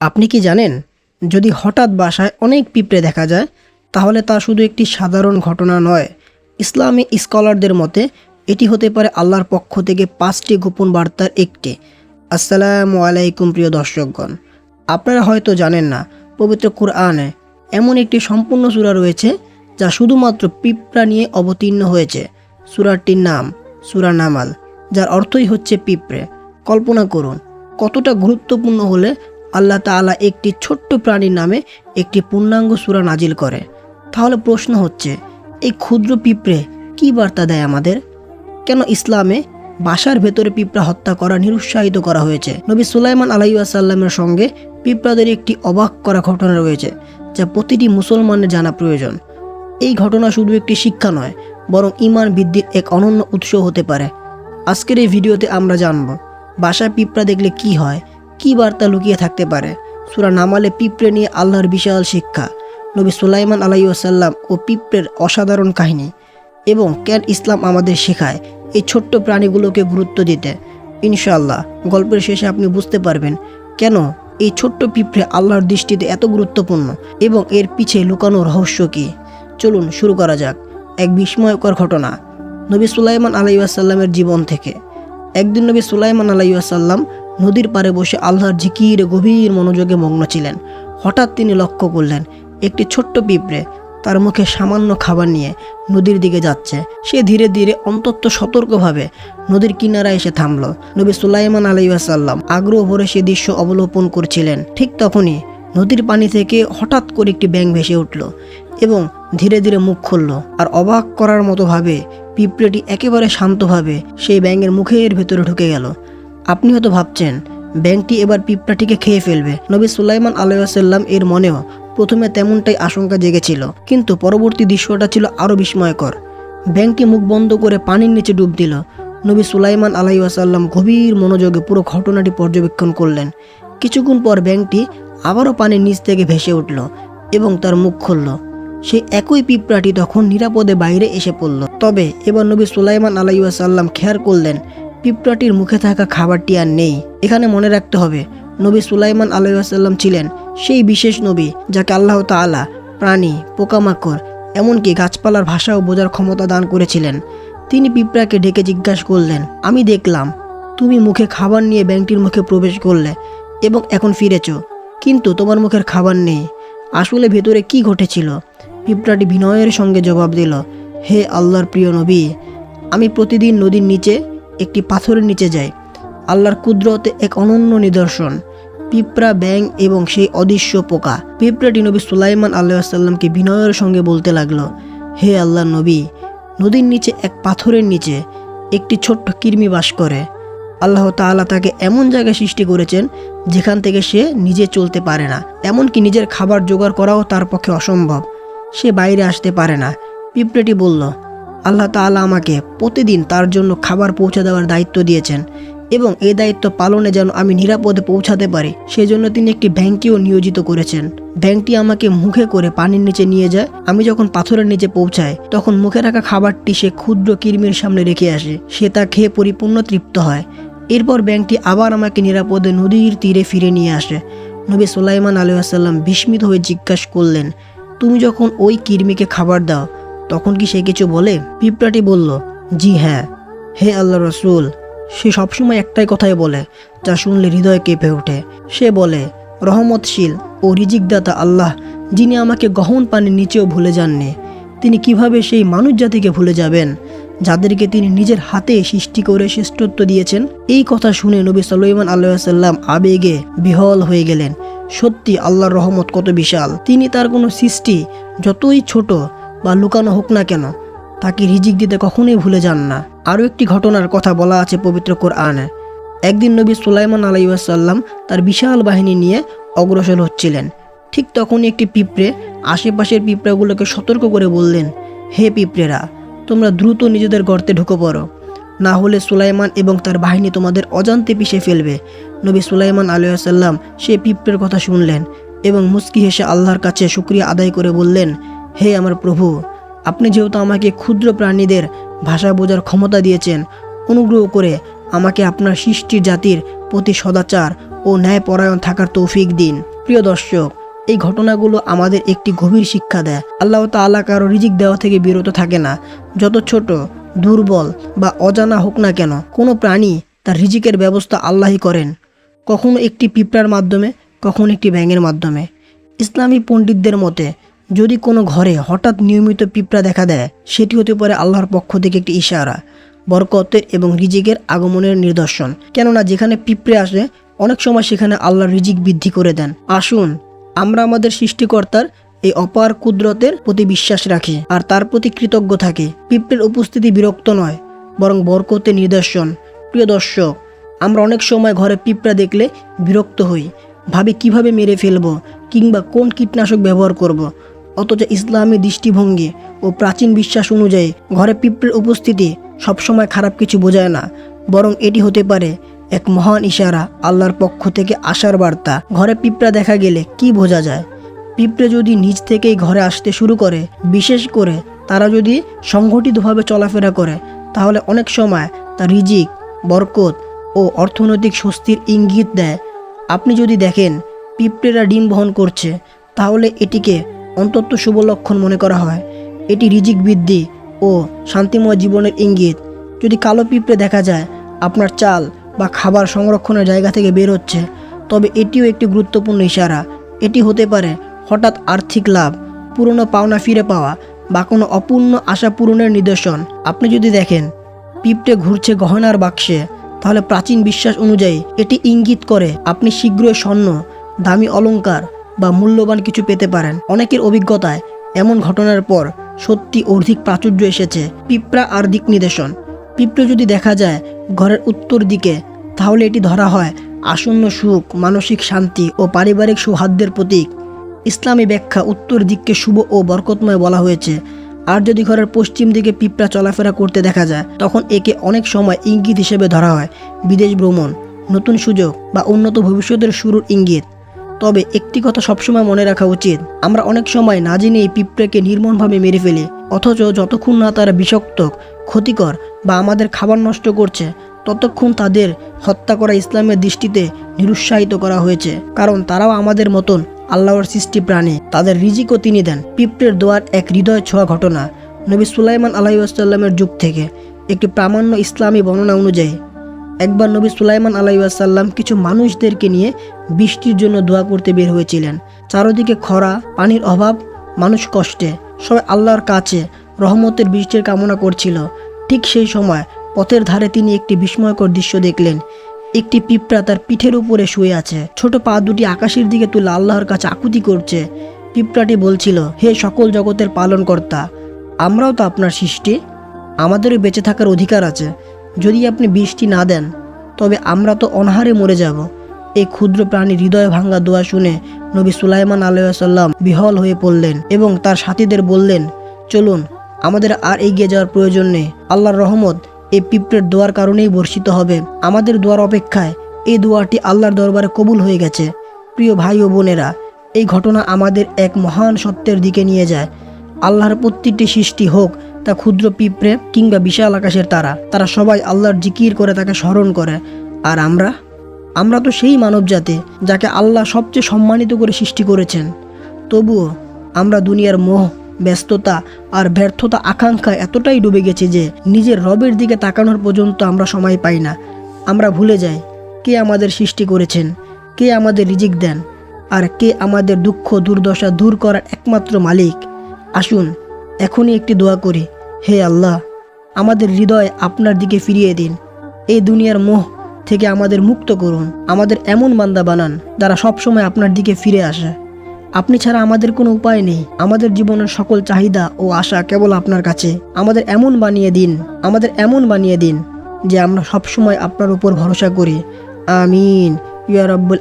আপনি কি জানেন, যদি হঠাৎ বাসায় অনেক পিঁপড়ে দেখা যায়, তাহলে তা শুধু একটি সাধারণ ঘটনা নয়। ইসলামী স্কলারদের মতে, এটি হতে পারে আল্লাহর পক্ষ থেকে পাঁচটি গোপন বার্তার একটি। আসসালামু আলাইকুম প্রিয় দর্শকগণ, আপনারা হয়তো জানেন না, পবিত্র কুরআনে এমন একটি সম্পূর্ণ সূরা রয়েছে, যা শুধুমাত্র পিঁপড়া নিয়ে অবতীর্ণ হয়েছে। সূরাটির নাম সূরা নামাল, যার অর্থই হচ্ছে পিঁপড়ে। কল্পনা করুন, কতটা গুরুত্বপূর্ণ হলে আল্লাহ তাআলা একটি ছোট্ট প্রাণীর নামে একটি পূর্ণাঙ্গ সূরা নাজিল করে। তাহলে প্রশ্ন হচ্ছে, এই ক্ষুদ্র পিঁপড়ে কী বার্তা দেয় আমাদের? কেন ইসলামে বাসার ভেতরে পিঁপড়া হত্যা করা নিরুৎসাহিত করা হয়েছে? নবী সুলাইমান আলাইসাল্লামের সঙ্গে পিঁপড়াদের একটি অবাক করা ঘটনা রয়েছে, যা প্রতিটি মুসলমানের জানা প্রয়োজন। এই ঘটনা শুধু একটি শিক্ষা নয়, বরং ইমান বৃদ্ধির এক অনন্য উৎস হতে পারে। আজকের এই ভিডিওতে আমরা জানব বাসায় পিঁপড়া দেখলে কি হয় কি বার্তা লুকিয়ে থাকতে পারে? সুরা নামালে পিঁপড়ে নিয়ে আল্লাহর বিশাল শিক্ষা। নবী সুলাইমান আলাইসাল্লাম ও পিঁপড়ের অসাধারণ কাহিনী এবং কেন ইসলাম আমাদের শেখায় এই ছোট্ট প্রাণীগুলোকে গুরুত্ব দিতে। ইনশাআল্লাহ, গল্পের শেষে আপনি বুঝতে পারবেন কেন এই ছোট্ট পিঁপড়ে আল্লাহর দৃষ্টিতে এত গুরুত্বপূর্ণ এবং এর পিছে লুকানো রহস্য কী? চলুন শুরু করা যাক। এক বিস্ময়কর ঘটনা। নবী সুলাইমান আলাইসাল্লামের জীবন থেকে। একদিন নবী সুলাইমান আলাইসাল্লাম নদীর পাড়ে বসে আল্লাহর জিকিরে গভীর মনোযোগে মগ্ন ছিলেন। হঠাৎ তিনি লক্ষ্য করলেন, একটি ছোট্ট পিঁপড়ে তার মুখে সামান্য খাবার নিয়ে নদীর দিকে যাচ্ছে। সে ধীরে ধীরে অন্তত সতর্কভাবে নদীর কিনারায় এসে থামল। নবী সুলাইমান আলাইসাল্লাম আগ্রহ ভরে সে দৃশ্য অবলোকন করছিলেন। ঠিক তখনই নদীর পানি থেকে হঠাৎ করে একটি ব্যাঙ ভেসে উঠল এবং ধীরে ধীরে মুখ খুলল আর অবাক করার মতো ভাবে পিঁপড়েটি একেবারে শান্তভাবে সেই ব্যাঙের মুখের ভেতরে ঢুকে গেল। আপনি হয়তো ভাবছেন, ব্যাংকটি এবার পিঁপড়াটিকে খেয়ে ফেলবে। নবী সুলাইমান আলাইসাল্লাম এর মনেও প্রথমে তেমনটাই আশঙ্কা জেগেছিল। কিন্তু পরবর্তী দৃশ্যটা ছিল আরও বিস্ময়কর। ব্যাংকটি মুখ বন্ধ করে পানির নিচে ডুব দিল। নবী সুলাইমান আলাইসাল্লাম গভীর মনোযোগে পুরো ঘটনাটি পর্যবেক্ষণ করলেন। কিছুক্ষণ পর ব্যাংকটি আবারও পানির নিচ থেকে ভেসে উঠল এবং তার মুখ খুলল। সেই একই পিঁপড়াটি তখন নিরাপদে বাইরে এসে পড়ল। তবে এবার নবী সুলাইমান আলাইসাল্লাম খেয়াল করলেন পিঁপড়াটির মুখে থাকা খাবারটি আর নেই। এখানে মনে রাখতে হবে, নবী সুলাইমান আলাইসাল্লাম ছিলেন সেই বিশেষ নবী যাকে আল্লাহ তাআলা প্রাণী, পোকামাকড়, এমনকি গাছপালার ভাষাও বোঝার ক্ষমতা দান করেছিলেন। তিনি পিঁপড়াকে ডেকে জিজ্ঞাসা করলেন, আমি দেখলাম, তুমি মুখে খাবার নিয়ে ব্যাংকটির মুখে প্রবেশ করলে এবং এখন ফিরেছ, কিন্তু তোমার মুখের খাবার নেই। আসলে ভেতরে কি ঘটেছিল? পিঁপড়াটি বিনয়ের সঙ্গে জবাব দিল, হে আল্লাহর প্রিয় নবী, আমি প্রতিদিন নদীর নিচে একটি পাথরের নিচে যায়। আল্লাহর কুদরতে এক অনন্য নিদর্শন। পিঁপড়া ব্যাং এবং সেই অদৃশ্য পোকা। পিঁপড়াটি নবী সুলাইমান আল্লাহাল্লামকে বিনয়ের সঙ্গে বলতে লাগল, হে আল্লাহ নবী, নদীর নিচে এক পাথরের নিচে একটি ছোট্ট কৃমি বাস করে। আল্লাহ তাআলা তাকে এমন জায়গায় সৃষ্টি করেছেন যেখান থেকে সে নিজে চলতে পারে না। এমনকি নিজের খাবার জোগাড় করাও তার পক্ষে অসম্ভব। সে বাইরে আসতে পারে না। পিঁপড়েটি বলল আল্লাহ তাআলা আমাকে প্রতিদিন তার জন্য খাবার পৌঁছে দেওয়ার দায়িত্ব দিয়েছেন এবং এই দায়িত্ব পালনে যেন আমি নিরাপদে পৌঁছাতে পারি, সেজন্য তিনি একটি ব্যাংককেও নিয়োজিত করেছেন। ব্যাংকটি আমাকে মুখে করে পানির নিচে নিয়ে যায়, আমি যখন পাথরের নিচে পৌঁছাই, তখন মুখে রাখা খাবারটি সে ক্ষুদ্র কৃমির সামনে রেখে আসে, সে তা খেয়ে পরিপূর্ণ তৃপ্ত হয়। এরপর ব্যাংকটি আবার আমাকে নিরাপদে নদীর তীরে ফিরে নিয়ে আসে। নবী সুলাইমান আলহাম বিস্মিত হয়ে জিজ্ঞাসা করলেন, তুমি যখন ওই কৃমিকে খাবার দাও তখন কি সে কিছু বলে? পিঁপড়াটি বলল, জি হ্যাঁ। হে আল্লাহ রসুল। সে সবসময় একটাই কথাই বলে, যা শুনলে হৃদয় কেঁপে ওঠে। সে বলে, রহমতশীল ও রিজিকদাতা আল্লাহ, যিনি আমাকে গহন পানির নিচেও ভুলে যাননি। তিনি কীভাবে সেই মানুষ জাতিকে ভুলে যাবেন? যাদেরকে তিনি নিজের হাতে সৃষ্টি করে শ্রেষ্ঠত্ব দিয়েছেন? এই কথা শুনে নবী সাল্লাম আল্লাহাল্লাম আবেগে বিহল হয়ে গেলেন। সত্যি আল্লাহর রহমত কত বিশাল। তিনি তার কোনো সৃষ্টি যতই ছোট বা লুকানো হোক না কেন, তাকে রিজিক দিতে কখনোই ভুলে যান না। আরও একটি ঘটনার কথা বলা আছে পবিত্র কোরআনে। একদিন নবী সুলাইমান আলাইসাল্লাম তার বিশাল বাহিনী নিয়ে অগ্রসর হচ্ছিলেন। ঠিক তখনই একটি পিঁপড়ে আশেপাশের পিঁপড়াগুলোকে সতর্ক করে বললেন, হে পিঁপড়েরা, তোমরা দ্রুত নিজেদের গর্তে ঢুকে পড়ো। না হলে সুলাইমান এবং তার বাহিনী তোমাদের অজান্তে পিষে ফেলবে। নবী সুলাইমান আলাইসাল্লাম সে পিঁপড়ের কথা শুনলেন এবং মুস্কি হেসে আল্লাহর কাছে শুক্রিয়া আদায় করে বললেন হে আমার প্রভু, আপনি যেহেতু আমাকে ক্ষুদ্র প্রাণীদের ভাষা বোঝার ক্ষমতা দিয়েছেন, অনুগ্রহ করে আমাকে আপনার সৃষ্টির জাতির প্রতি সদাচার ও ন্যায়পরায়ণ থাকার তৌফিক দিন। প্রিয় দর্শক, এই ঘটনাগুলো আমাদের একটি গভীর শিক্ষা দেয়। আল্লাহ তাআলা কারও রিজিক দেওয়া থেকে বিরত থাকে না। যত ছোট, দুর্বল বা অজানা হোক না কেন, কোনো প্রাণী তার রিজিকের ব্যবস্থা আল্লাহই করেন। কখনো একটি পিঁপড়ার মাধ্যমে, কখনো একটি ব্যাঙের মাধ্যমে। ইসলামী পণ্ডিতদের মতে যদি কোনো ঘরে হঠাৎ নিয়মিত পিঁপড়া দেখা দেয়, সেটি হতে পারে আল্লাহর পক্ষ থেকে একটি ইশারা বরকতের এবং রিজিকের আগমনের নিদর্শন। কেননা যেখানে পিঁপড়ে আসে, অনেক সময় সেখানে আল্লাহর রিজিক বৃদ্ধি করে দেন। আসুন, আমরা আমাদের সৃষ্টিকর্তার এই অপার কুদরতের প্রতি বিশ্বাস রাখি আর তার প্রতি কৃতজ্ঞ থাকি। পিঁপড়ের উপস্থিতি বিরক্ত নয়, বরং বরকতের নিদর্শন। প্রিয় দর্শক, আমরা অনেক সময় ঘরে পিঁপড়া দেখলে বিরক্ত হই। ভাবে কীভাবে মেরে ফেলব কিংবা কোন কীটনাশক ব্যবহার করব। অথচ ইসলামী দৃষ্টিভঙ্গি ও প্রাচীন বিশ্বাস অনুযায়ী ঘরে পিঁপড়ের উপস্থিতি সবসময় খারাপ কিছু বোঝায় না, বরং এটি হতে পারে এক মহান ইশারা আল্লাহর পক্ষ থেকে আসার বার্তা। ঘরে পিঁপড়া দেখা গেলে কি বোঝা যায়? পিঁপড়ে যদি নিজ থেকেই ঘরে আসতে শুরু করে, বিশেষ করে তারা যদি সংগঠিতভাবে চলাফেরা করে, তাহলে অনেক সময় তা রিজিক, বরকত ও অর্থনৈতিক স্বস্তির ইঙ্গিত দেয়। আপনি যদি দেখেন পিঁপড়েরা ডিম বহন করছে, তাহলে এটিকে অন্তত শুভ লক্ষণ মনে করা হয়। এটি রিজিক বৃদ্ধি ও শান্তিময় জীবনের ইঙ্গিত। যদি কালো পিঁপড়ে দেখা যায়, আপনার চাল বা খাবার সংরক্ষণের জায়গা থেকে বের হচ্ছে, তবে এটিও একটি গুরুত্বপূর্ণ ইশারা। এটি হতে পারে হঠাৎ আর্থিক লাভ, পুরনো পাওনা ফিরে পাওয়া বা কোনো অপূর্ণ আশা পূরণের নিদর্শন। আপনি যদি দেখেন পিঁপড়ে ঘুরছে গহনার বাক্সে, তাহলে প্রাচীন বিশ্বাস অনুযায়ী এটি ইঙ্গিত করে আপনি শীঘ্রই স্বর্ণ, দামি অলংকার বা মূল্যবান কিছু পেতে পারেন। অনেকের অভিজ্ঞতায় এমন ঘটনার পর সত্যি অধিক প্রাচুর্য এসেছে। পিঁপড়া আর দিক নির্দেশন। পিঁপড়ে যদি দেখা যায় ঘরের উত্তর দিকে, তাহলে এটি ধরা হয় আসন্ন সুখ, মানসিক শান্তি ও পারিবারিক সৌহার্দ্যের প্রতীক। ইসলামী ব্যাখ্যা উত্তর দিককে শুভ ও বরকতময় বলা হয়েছে। আর যদি ঘরের পশ্চিম দিকে পিঁপড়া চলাফেরা করতে দেখা যায়, তখন একে অনেক সময় ইঙ্গিত হিসেবে ধরা হয়। বিদেশ ভ্রমণ, নতুন সুযোগ বা উন্নত ভবিষ্যতের শুরুর ইঙ্গিত। তবে একটি কথা সবসময় মনে রাখা উচিত। আমরা অনেক সময় না জেনে পিঁপড়েকে নির্মমভাবে মেরে ফেলি, অথচ যতক্ষণ না তারা বিষাক্ত, ক্ষতিকর বা আমাদের খাবার নষ্ট করছে, ততক্ষণ তাদের হত্যা করা ইসলামের দৃষ্টিতে নিরুৎসাহিত করা হয়েছে। কারণ তারাও আমাদের মতন আল্লাহর সৃষ্টি প্রাণী, তাদের রিজিকও তিনি দেন। পিঁপড়ের দোয়ার এক হৃদয় ছোঁয়া ঘটনা নবী সুলাইমান আলাইসাল্লামের যুগ থেকে। একটি প্রামাণ্য ইসলামী বর্ণনা অনুযায়ী একবার নবী সুলাইমান আলাইসাল্লাম কিছু মানুষদেরকে নিয়ে বৃষ্টির জন্য দোয়া করতে বের হয়েছিলেন। চারদিকে খরা, পানির অভাব, মানুষ কষ্টে, সবাই আল্লাহর কাছে রহমতের বৃষ্টির কামনা করছিল। ঠিক সেই সময় পথের ধারে তিনি একটি বিস্ময়কর দৃশ্য দেখলেন। একটি পিঁপড়া তার পিঠের উপরে শুয়ে আছে। ছোট পা দুটি আকাশের দিকে তুলে আল্লাহর কাছে আকুতি করছে। পিঁপড়াটি বলছিল, হে সকল জগতের পালনকর্তা, আমরাও তো আপনার সৃষ্টি। আমাদেরও বেঁচে থাকার অধিকার আছে। যদি আপনি বৃষ্টি না দেন, তবে আমরা তো অনাহারে মরে যাব। এই ক্ষুদ্র প্রাণী হৃদয় ভাঙ্গা দোয়া শুনে নবী সুলাইমান আলাইসাল্লাম বিহল হয়ে পড়লেন এবং তার সাথীদের বললেন, চলুন, আমাদের আর এগিয়ে যাওয়ার প্রয়োজন নেই। আল্লাহর রহমত এই পিঁপড়ের দোয়ার কারণেই বর্ষিত হবে। আমাদের দোয়ার অপেক্ষায় এই দোয়াটি আল্লাহর দরবারে কবুল হয়ে গেছে। প্রিয় ভাই ও বোনেরা, এই ঘটনা আমাদের এক মহান সত্যের দিকে নিয়ে যায়। আল্লাহর প্রত্যেকটি সৃষ্টি হোক তা ক্ষুদ্র পিঁপড়ে কিংবা বিশাল আকাশের তারা তারা সবাই আল্লাহর জিকির করে তাকে স্মরণ করে। আর আমরা? আমরা তো সেই মানব জাতি যাকে আল্লাহ সবচেয়ে সম্মানিত করে সৃষ্টি করেছেন। তবুও আমরা দুনিয়ার মোহ, ব্যস্ততা আর ব্যর্থতা আকাঙ্ক্ষা এতটাই ডুবে গেছে যে নিজের রবের দিকে তাকানোর পর্যন্ত আমরা সময় পাই না। আমরা ভুলে যাই কে আমাদের সৃষ্টি করেছেন, কে আমাদের রিজিক দেন, আর কে আমাদের দুঃখ দুর্দশা দূর করার একমাত্র মালিক। আসুন এখনই একটি দোয়া করি, হে আল্লাহ, আমাদের হৃদয় আপনার দিকে ফিরিয়ে দিন। এই দুনিয়ার মোহ থেকে আমাদের মুক্ত করুন। আমাদের এমন বান্দা বানান যারা সবসময় আপনার দিকে ফিরে আসে। আপনি ছাড়া আমাদের কোনো উপায় নেই। আমাদের জীবনের সকল চাহিদা ও আশা কেবল আপনার কাছে। আমাদের এমন বানিয়ে দিন, আমাদের এমন বানিয়ে দিন যে আমরা সবসময় আপনার উপর ভরসা করি। আমিন। ইয়া রব্বুল